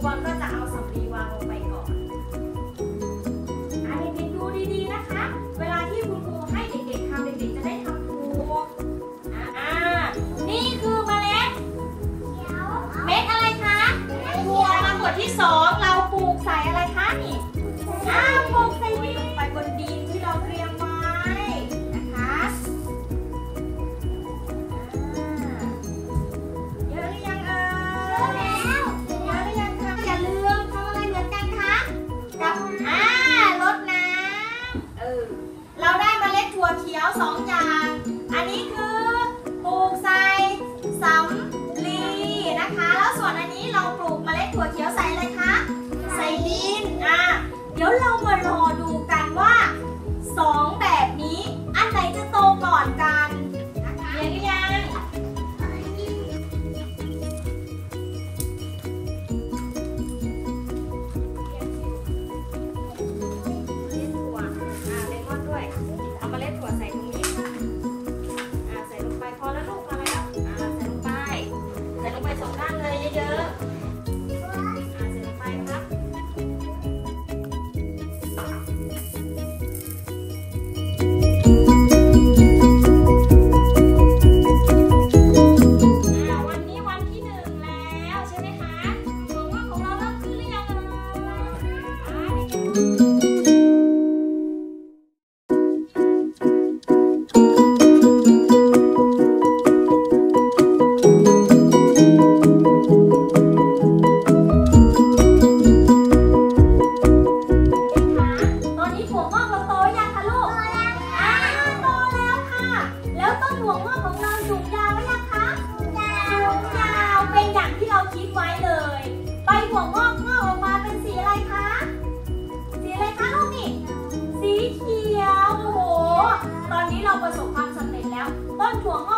Con สองอย่าง อันนี้คือปลูกใส่สำลีนะคะ แล้วส่วนอันนี้เราปลูกเมล็ดถั่วเขียวใส่อะไรคะ ใส่ดิน อะ เดี๋ยวเรามา ประสบความสำเร็จแล้ว ต้นถั่วงอก